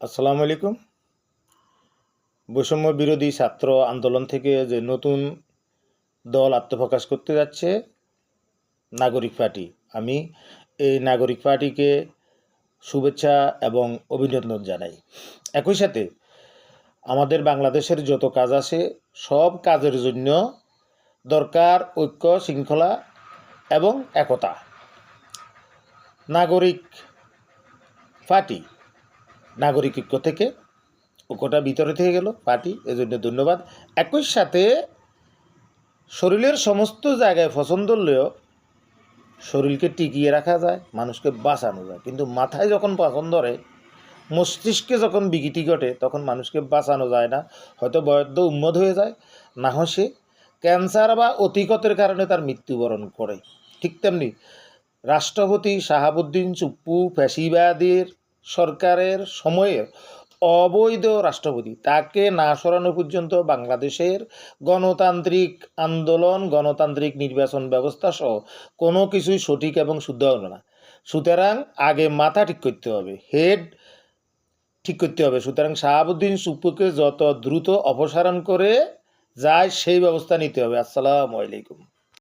আসসালামু আলাইকুম। বৈষম্য বিরোধী ছাত্র আন্দোলন থেকে যে নতুন দল আত্মপ্রকাশ করতে যাচ্ছে নাগরিক পার্টি। আমি এই নাগরিক পার্টিকে শুভেচ্ছা এবং অভিনন্দন জানাই। একই সাথে আমাদের বাংলাদেশের যত কাজ আছে, সব কাজের জন্য দরকার, ঐক্য, শৃঙ্খলা এবং একতা। নাগরিক পার্টি নাগরিক ঐক্য থেকে ঐক্যটা ভিতরে থেকে গেল, পার্টি, এজন্য ধন্যবাদ। একই সাথে শরীরের সমস্ত জায়গায় পছন্দ হলেও শরীরকে টিকিয়ে রাখা যায়, মানুষকে বাঁচানো যায়। কিন্তু মাথায় যখন পছন্দ ধরে, মস্তিষ্কে যখন বিকৃতি ঘটে, তখন মানুষকে বাঁচানো যায় না। হয়তো বয়দ্দ উন্মদ হয়ে যায়, না হয় সে ক্যান্সার বা অতিকতের কারণে তার মৃত্যুবরণ করে। ঠিক তেমনি রাষ্ট্রপতি শাহাবুদ্দিন চুপ্পু, ফ্যাসিবাদের সরকারের সময়ের অবৈধ রাষ্ট্রপতি। তাকে না সরানো পর্যন্ত বাংলাদেশের গণতান্ত্রিক আন্দোলন, গণতান্ত্রিক নির্বাচন ব্যবস্থা সহ কোনো কিছুই সঠিক এবং শুদ্ধ হবে না। সুতরাং আগে মাথা ঠিক করতে হবে হেড ঠিক করতে হবে। সুতরাং শাহাবুদ্দিন সুপুকে যত দ্রুত অপসারণ করে যায় সেই ব্যবস্থা নিতে হবে। আসসালামু আলাইকুম।